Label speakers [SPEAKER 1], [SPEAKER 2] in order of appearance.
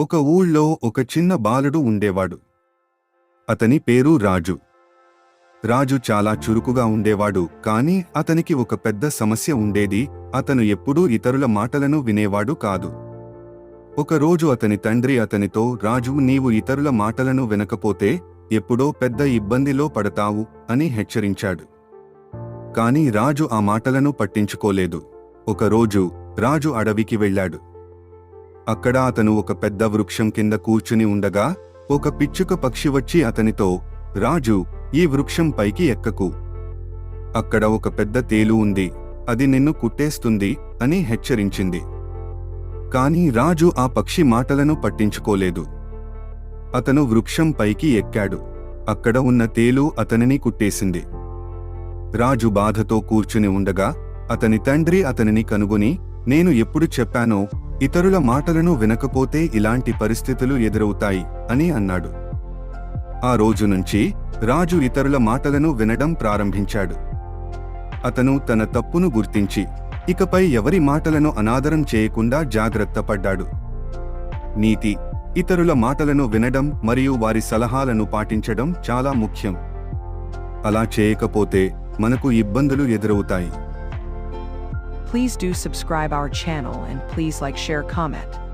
[SPEAKER 1] ఒక ఊళ్ళో ఒక చిన్న బాలుడు ఉండేవాడు. అతని పేరు రాజు. రాజు చాలా చురుకుగా ఉండేవాడు కాని అతనికి ఒక పెద్ద సమస్య ఉండేది అతను ఎప్పుడూ ఇతరుల మాటలను వినేవాడు కాదు. ఒకరోజు అతని తండ్రి అతనితో రాజు నీవు ఇతరుల మాటలను వినకపోతే ఎప్పుడో పెద్ద ఇబ్బందిలో పడతావు అని హెచ్చరించాడు. కాని రాజు ఆ మాటలను పట్టించుకోలేదు. ఒకరోజు రాజు అడవికి వెళ్ళాడు. అక్కడ అతను ఒక పెద్ద వృక్షం కింద కూర్చుని ఉండగా ఒక పిచ్చుక పక్షి వచ్చి అతనితో రాజు ఈ వృక్షం పైకి ఎక్కకు. అక్కడ ఒక పెద్ద తేలు ఉంది అది నిన్ను కుట్టేస్తుంది అని హెచ్చరించింది. కాని రాజు ఆ పక్షి మాటలను పట్టించుకోలేదు. అతను వృక్షం పైకి ఎక్కాడు. అక్కడ ఉన్న తేలు అతనిని కుట్టేసింది. రాజు బాధతో కూర్చుని ఉండగా అతని తండ్రి అతనిని కనుగొని నేను ఎప్పుడు చెప్పానో ఇతరుల మాటలను వినకపోతే ఇలాంటి పరిస్థితులు ఎదురవుతాయి అని అన్నాడు. ఆ రోజు నుంచి రాజు ఇతరుల మాటలను వినడం ప్రారంభించాడు. అతను తన తప్పును గుర్తించి ఇకపై ఎవరి మాటలను అనాదరం చేయకుండా జాగ్రత్త పడ్డాడు. నీతి ఇతరుల మాటలను వినడం మరియు వారి సలహాలను పాటించడం చాలా ముఖ్యం. అలా చేయకపోతే మనకు ఇబ్బందులు ఎదురవుతాయి.
[SPEAKER 2] Please do subscribe our channel and please like share comment.